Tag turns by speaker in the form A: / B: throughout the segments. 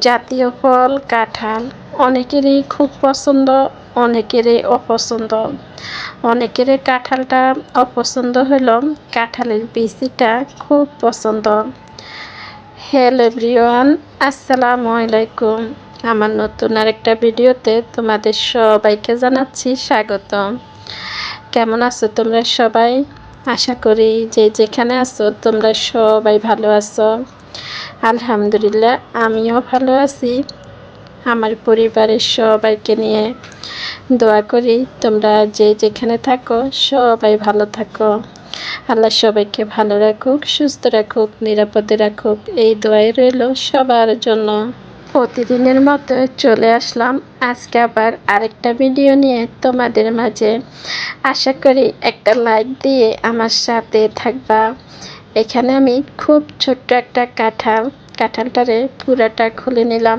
A: জাতীয় ফল, কাঁঠাল অনেকেরই খুব পছন্দ, অনেকেরই অপছন্দ। অনেকেরই কাঁঠালটা অপছন্দ হলো কাঁঠালের বিচিটা খুব পছন্দ। হ্যালো এভরিওয়ান আসসালামু আলাইকুম। আমার নতুন আরেকটা ভিডিওতে তোমাদের সবাইকে জানাচ্ছি স্বাগতম। কেমন আছো তোমরা সবাই? আশা করি যে যেখানে আছো তোমরা সবাই ভালো আছো। আলহামদুলিল্লাহ, আমিও ভালো আছি। আমার পরিবারের সবাইকে নিয়ে দোয়া করি, তোমরা যে যেখানে থাকো, সবাই ভালো থাকো। আল্লাহ সবাইকে ভালো রাখুক, সুস্থ রাখুক, নিরাপদে রাখুক, এই দোয়াই রইল সবার জন্য। প্রতিদিনের মতো চলে আসলাম। আজকে আবার আরেকটা ভিডিও নিয়ে তোমাদের মাঝে। আশা করি একটা লাইক দিয়ে আমার সাথে থাকবা। এখানে আমি খুব ছোট্ট একটা কাঁঠাল কাঁঠালটারে পুরাটা খুলে নিলাম।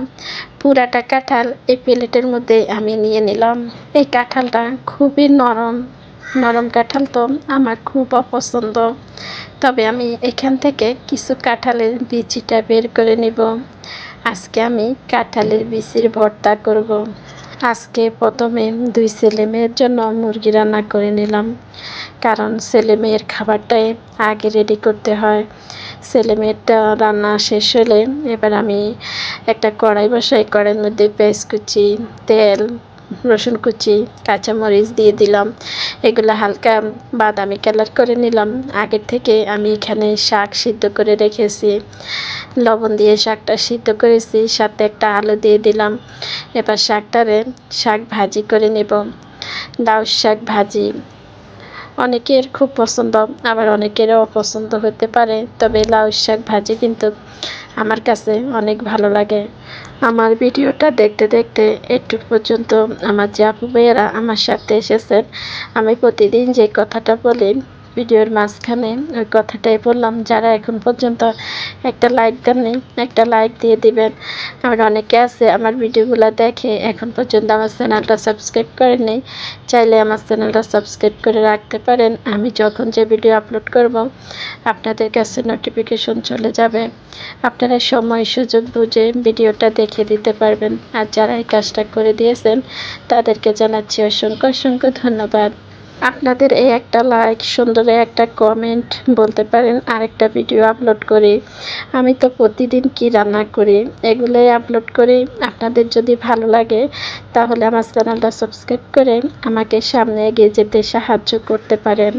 A: পুরাটা কাঁঠাল এই প্লেটের মধ্যে আমি নিয়ে নিলাম। এই কাঁঠালটা খুবই নরম নরম কাঁঠাল তো আমার খুব অপছন্দ। তবে আমি এখান থেকে কিছু কাঁঠালের বিচিটা বের করে নিব। আজকে আমি কাঁঠালের বিচির ভর্তা করব। আজকে প্রথমে দুই ছেলে মেয়ের জন্য মুরগি রান্না করে নিলাম। কারণ ছেলে মেয়ের খাবারটাই আগে রেডি করতে হয়। ছেলে মেয়েরটা রান্না শেষ হলে এবার আমি একটা কড়াই বসাই, কড়াইয়ের মধ্যে পেঁয়াজ কুচি, তেল রসুন কুচি, কাঁচামরিচ দিয়ে দিলাম। এগুলো হালকা বাদামি কালার করে নিলাম। আগের থেকে আমি এখানে শাক সিদ্ধ করে রেখেছি। লবণ দিয়ে শাকটা সিদ্ধ করেছি, সাথে একটা আলু দিয়ে দিলাম। এবার শাকটারে শাক ভাজি করে নেব। লাউ শাক ভাজি। অনেকের খুব পছন্দ, আবার অনেকেরও অপছন্দ হতে পারে। তবে লাউ শাক ভাজি কিন্তু আমার কাছে অনেক ভালো লাগে। আমার ভিডিওটা দেখতে দেখতে একটু পর্যন্ত আমার যে মেয়েরা আমার সাথে এসেছেন, আমি প্রতিদিন যে কথাটা বলি ভিডিওর মাঝখানে ওই কথাটাই বললাম, যারা এখন পর্যন্ত একটা লাইক দেননি, একটা লাইক দিয়ে দিবেন। আমার অনেকে আছে, আমার ভিডিওগুলো দেখে এখন পর্যন্ত আমার চ্যানেলটা সাবস্ক্রাইব করেননি, চাইলে আমার চ্যানেলটা সাবস্ক্রাইব করে রাখতে পারেন। আমি যখন যে ভিডিও আপলোড করব, আপনাদের কাছে নোটিফিকেশন চলে যাবে। আপনারা সময়, সুযোগ বুঝে ভিডিওটা দেখে দিতে পারবেন। আর যারা এই কাজটা করে দিয়েছেন, তাদেরকে জানাচ্ছি অসংখ্য অসংখ্য ধন্যবাদ। আপনাদের এই একটা লাইক সুন্দর একটা কমেন্ট বলতে পারেন, আরেকটা ভিডিও আপলোড করি। আমি তো প্রতিদিন কি রান্না করি, এগুলোই আপলোড করি। আপনাদের যদি ভালো লাগে, তাহলে আমার চ্যানেলটা সাবস্ক্রাইব করে আমাকে সামনে এগিয়ে যেতে সাহায্য করতে পারেন।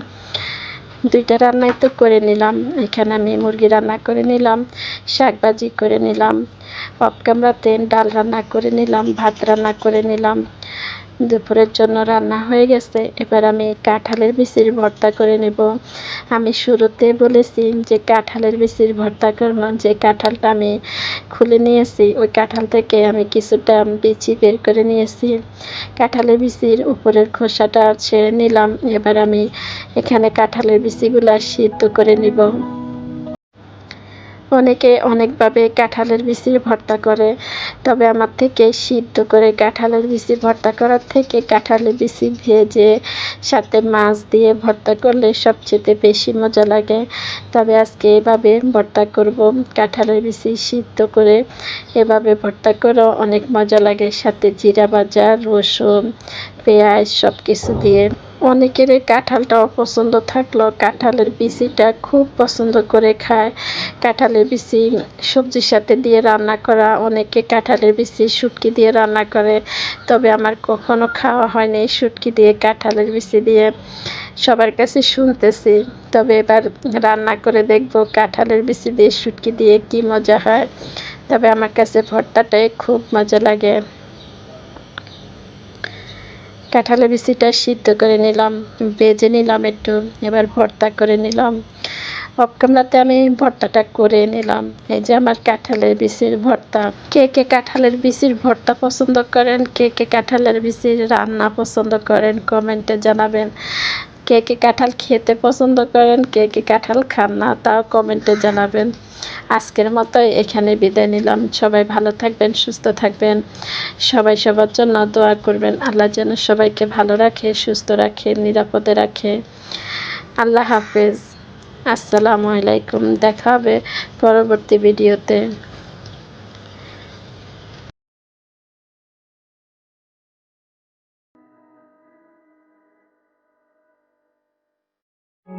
A: দুইটা রান্নাই তো করে নিলাম। এখানে আমি মুরগি রান্না করে নিলাম শাক ভাজি করে নিলাম ক্যামেরাতে ডাল রান্না করে নিলাম, ভাত রান্না করে নিলাম। দুপুরের জন্য রান্না হয়ে গেছে। এবার আমি কাঁঠালের বিচির ভর্তা করে নেব। আমি শুরুতে বলেছি যে কাঁঠালের বিচির ভর্তা করব। যে কাঁঠালটা আমি খুলে নিয়েছি, ওই কাঁঠাল থেকে আমি কিছুটা বিচি বের করে নিয়েছি। কাঁঠালের বিচির উপরের খোসাটা ছেড়ে নিলাম। এবার আমি এখানে কাঁঠালের বিচিগুলা সিদ্ধ করে নিব। অনেকে অনেকভাবে কাঁঠালের বিচির ভর্তা করে, তবে আমার থেকে সিদ্ধ করে কাঁঠালের বিচি ভর্তা করার থেকে কাঁঠালের বিচি ভেজে, সাথে মাছ দিয়ে ভর্তা করলে সবচেয়ে বেশি মজা লাগে। তবে আজকে এভাবে ভর্তা করব, কাঁঠালের বিচি সিদ্ধ করে এভাবে ভর্তা করে অনেক মজা লাগে। সাথে জিরা ভাজা, রসুন পেঁয়াজ সব কিছু দিয়ে। অনেকের কাঁঠালটা অপছন্দ থাকলেও কাঁঠালের বিচিটা খুব পছন্দ করে খায়। কাঁঠালের বিচি সবজির সাথে দিয়ে রান্না করা, অনেকে কাঁঠালের বিচি শুটকি দিয়ে রান্না করে। তবে আমার কখনো খাওয়া হয়নি শুটকি দিয়ে, কাঁঠালের বিচি দিয়ে। সবার কাছে শুনতেছি, তবে এবার রান্না করে দেখব কাঁঠালের বিচি দিয়ে শুটকি দিয়ে কি মজা হয়। তবে আমার কাছে ভর্তাটাই খুব মজা লাগে। কাঁঠালের বিচিটা সিদ্ধ করে নিলাম বেজে নিলাম একটু, এবার ভর্তা করে নিলাম। অফ ক্যামেরাতে আমি ভর্তাটা করে নিলাম। এই যে আমার কাঁঠালের বিচির ভর্তা। কে কে কাঁঠালের বিচির ভর্তা পছন্দ করেন? কে কে কাঁঠালের বিচির রান্না পছন্দ করেন? কমেন্টে জানাবেন। কে কে কাঁঠাল খেতে পছন্দ করেন, কে কে কাঁঠাল খান না, তাও কমেন্টে জানাবেন। আজকের মতো এখানে বিদায় নিলাম। সবাই ভালো থাকবেন, সুস্থ থাকবেন। সবাই সবার জন্য দোয়া করবেন। আল্লাহ যেন সবাইকে ভালো রাখে, সুস্থ রাখে, নিরাপদে রাখে। আল্লাহ হাফেজ। আসসালামু আলাইকুম। দেখা হবে পরবর্তী ভিডিওতে।